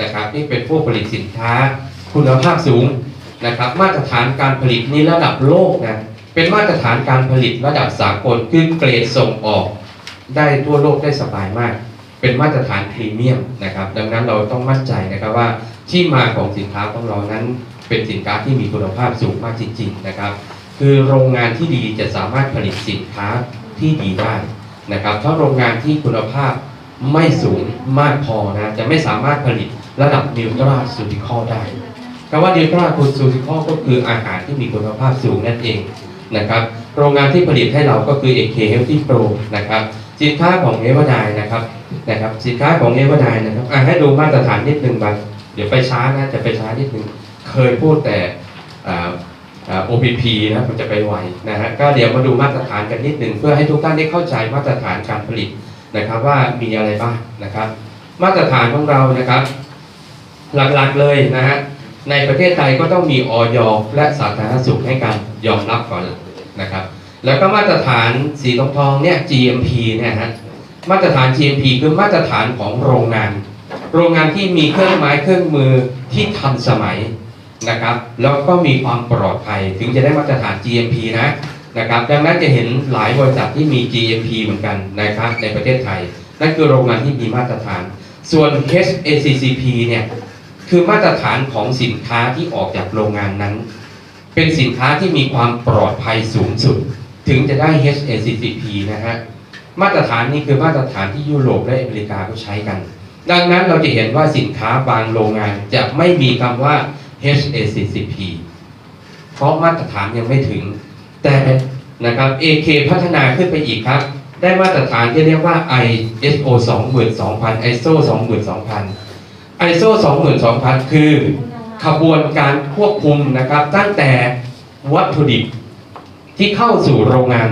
นะครับที่เป็นผู้ผลิตสินค้า คุณภาพสูงนะครับ มาตรฐานการผลิตนี่ระดับโลกนะเป็นมาตรฐานการผลิตระดับสากลคือเกรดส่งออก ได้ทั่วโลกได้สบายมาก เป็นมาตรฐานพรีเมียมนะครับ ดังนั้นเราต้องมั่นใจนะครับว่าที่มาของสินค้าของเรานั้น เป็นสินค้าที่มีคุณภาพสูงมากจริง ๆนะครับ คือโรงงานที่ดีจะสามารถผลิตสินค้าที่ดีได้นะครับถ้าโรงงานที่คุณภาพ ไม่สูงมากพอนะจะไม่สามารถผลิตระดับนิวตราซูติคอได้คำว่านิวตราซูติคอก็คืออาหารที่มีคุณภาพสูงนั่นเองนะครับ โรงงานที่ผลิตให้เราก็คือ AK Healthy Pro นะครับ สินค้าของเอวอร์ไดนะครับนะครับ สินค้าของเอวอร์ไดนะครับอะให้ดูมาตรฐานนิดนึงบัดเดี๋ยวไปช้านะจะไปช้านิดนึงเคยพูดแต่อ่าอ่า OPP นะมันจะไปไวนะฮะก็เดี๋ยวมาดูมาตรฐานกันนิดหนึ่งเพื่อให้ทุกท่านได้เข้าใจมาตรฐานการผลิต นะครับว่ามีอะไรบ้างนะครับ มาตรฐานของเรานะครับ หลักๆเลยนะฮะในประเทศไทยก็ต้องมีออยและสาธารณสุขให้การยอมรับก่อนนะครับ แล้วก็มาตรฐานสีทองทองเนี่ย GMP เนี่ยฮะมาตรฐาน GMP คือมาตรฐานของโรงงาน โรงงานที่มีเครื่องไม้เครื่องมือที่ทันสมัยนะครับ แล้วก็มีความปลอดภัยถึงจะได้มาตรฐาน GMP นะ นะครับ ดังนั้นจะเห็นหลายบริษัทที่มี GMP เหมือนกันนะครับในประเทศไทย นั่นคือโรงงานที่มีมาตรฐาน ส่วน HACCP เนี่ยคือมาตรฐานของสินค้าที่ออกจากโรงงานนั้น เป็นสินค้าที่มีความปลอดภัยสูงสุด ถึงจะได้ HACCP นะฮะมาตรฐานนี้คือมาตรฐานที่ยุโรปและอเมริกาก็ใช้กัน ดังนั้นเราจะเห็นว่าสินค้าบางโรงงานจะไม่มีคำว่า HACCP เพราะมาตรฐานยังไม่ถึง แต่นะครับ AK พัฒนาขึ้นไปอีกครับ ได้มาตรฐานที่เรียกว่า ISO 22000 ISO 22000 ISO 22000 คือขบวนการควบคุมนะครับ ตั้งแต่วัตถุดิบที่เข้าสู่โรงงาน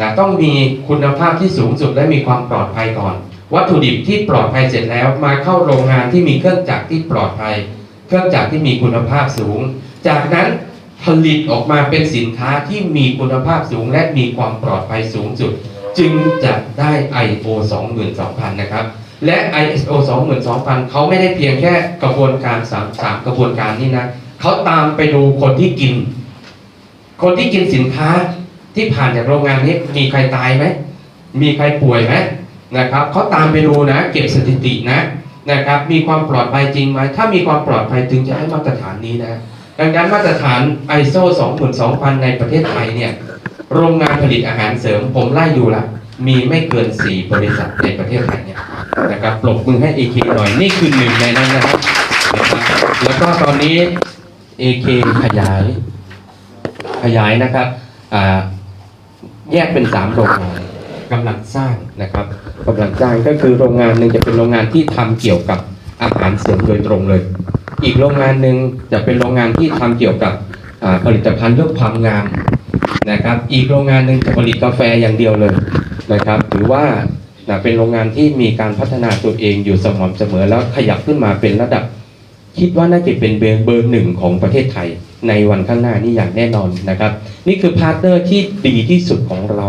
นะต้องมีคุณภาพที่สูงสุดและมีความปลอดภัยก่อน วัตถุดิบที่ปลอดภัยเสร็จแล้วมาเข้าโรงงานที่มีเครื่องจักรที่ปลอดภัย เครื่องจักรที่มีคุณภาพสูง จากนั้น ผลิตออกมาเป็นสินค้าที่มีคุณภาพสูงและมีความปลอดภัยสูงสุด จึงจะได้ ISO 22,000 นะครับ และ ISO 22,000 เขาไม่ได้เพียงแค่กระบวนการสามกระบวนการนี้นะเขาตามไปดูคนที่กิน คนที่กินสินค้าที่ผ่านจากโรงงานนี้มีใครตายไหม มีใครป่วยไหมนะครับเขาตามไปดูนะ เก็บสถิตินะนะครับ มีความปลอดภัยจริงไหม ถ้ามีความปลอดภัยถึงจะให้มาตรฐานนี้นะ ดังนั้นมาตรฐาน ISO 22000 ในประเทศไทยเนี่ย โรงงานผลิตอาหารเสริมผมไล่ดูละ มีไม่เกิน 4 บริษัทในประเทศไทยเนี่ยนะครับปรบมือให้ AK หน่อย นี่คือหนึ่งในนั้นนะครับ แล้วก็ตอนนี้ AK ขยาย ขยายนะครับแยกเป็น 3 โรงงานกำลังสร้างนะครับกำลังสร้างก็คือโรงงานหนึ่งจะเป็นโรงงานที่ทำเกี่ยวกับอาหารเสริมโดยตรงเลย อีกโรงงานหนึ่งจะเป็นโรงงานที่ทำเกี่ยวกับผลิตภัณฑ์เรื่องความงามนะครับ อีกโรงงานหนึ่งจะผลิตกาแฟอย่างเดียวเลยนะครับถือว่านะเป็นโรงงานที่มีการพัฒนาตัวเองอยู่สม่ำเสมอแล้วขยับขึ้นมาเป็นระดับ คิดว่าน่าจะเป็นเบอร์เบอร์หนึ่งของประเทศไทย ในวันข้างหน้านี่อย่างแน่นอนนะครับ นี่คือพาร์ทเนอร์ที่ดีที่สุดของเรา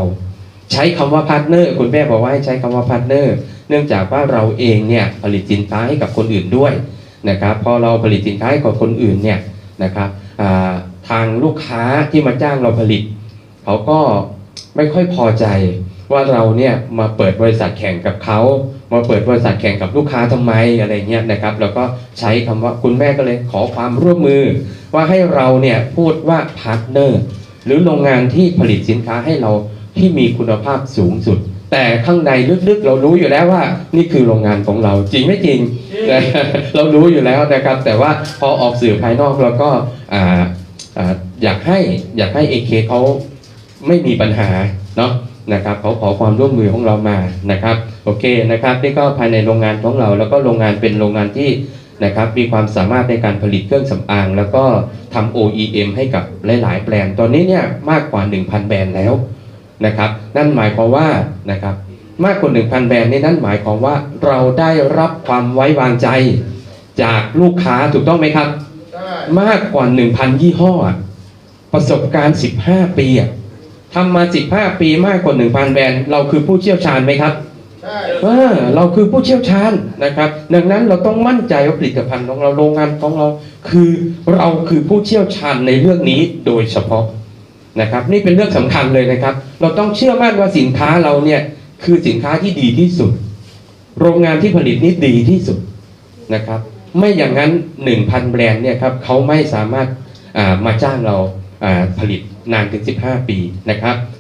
ใช้คำว่าพาร์ทเนอร์คุณแม่บอกว่าให้ใช้คำว่าพาร์ทเนอร์เนื่องจากว่าเราเองเนี่ยผลิตสินค้าให้กับคนอื่นด้วย นะครับพอเราผลิตสินค้าให้กับคนอื่นเนี่ยนะครับทางลูกค้าที่มาจ้างเราผลิต เขาก็ไม่ค่อยพอใจว่าเราเนี่ยมาเปิดบริษัทแข่งกับเขามาเปิดบริษัทแข่งกับลูกค้าทำไมอะไรเงี้ยนะครับ แล้วก็ใช้คำว่าคุณแม่ก็เลยขอความร่วมมือ ว่าให้เราเนี่ยพูดว่าพาร์ทเนอร์หรือโรงงานที่ผลิตสินค้าให้เราที่มีคุณภาพสูงสุด แต่ข้างในลึกๆ เรารู้อยู่แล้วว่า นี่คือโรงงานของเราจริงไม่จริง เรารู้อยู่แล้วนะครับ แต่ว่าพอออกสื่อภายนอกเราก็อ่าออยากให้อยากให้เอเคเขาไม่มีปัญหาเนาะนะครับเขาขอความร่วมมือของเรามานะครับโอเคนะครับนี่ก็ภายในโรงงานของเรา แล้วก็โรงงานเป็นโรงงานที่นะครับมีความสามารถในการผลิตเครื่องสำอาง แล้วก็ทำ OEM ให้กับหลาย ๆ แบรนด์ตอนนี้เนี่ยมากกว่า 1,000 แบรนด์แล้วนะครับนั่นหมายความว่านะครับ มากกว่า 1,000 แบรนด์นี่นั่นหมายความว่าเราได้รับความไว้วางใจจากลูกค้าถูกต้องไหมครับ มากกว่า 1,000 ยี่ห้ออะประสบการณ์ 15 ปีอะทำมา 15 ปีมากกว่า 1,000 แบรนด์เราคือผู้เชี่ยวชาญไหมครับใช่เออเราคือผู้เชี่ยวชาญนะครับ ดังนั้นเราต้องมั่นใจว่าผลิตภัณฑ์ของเราโรงงานของเรา คือเราคือผู้เชี่ยวชาญในเรื่องนี้โดยเฉพาะนะครับ นี่เป็นเรื่องสำคัญเลยนะครับ เราต้องเชื่อมั่นว่าสินค้าเราเนี่ย คือสินค้าที่ดีที่สุด โรงงานที่ผลิตนี้ดีที่สุดนะครับ ไม่อย่างนั้น 1,000 แบรนด์เนี่ยครับเขาไม่สามารถามาจ้างเราาผลิตนานถึง 15 ปีนะครับ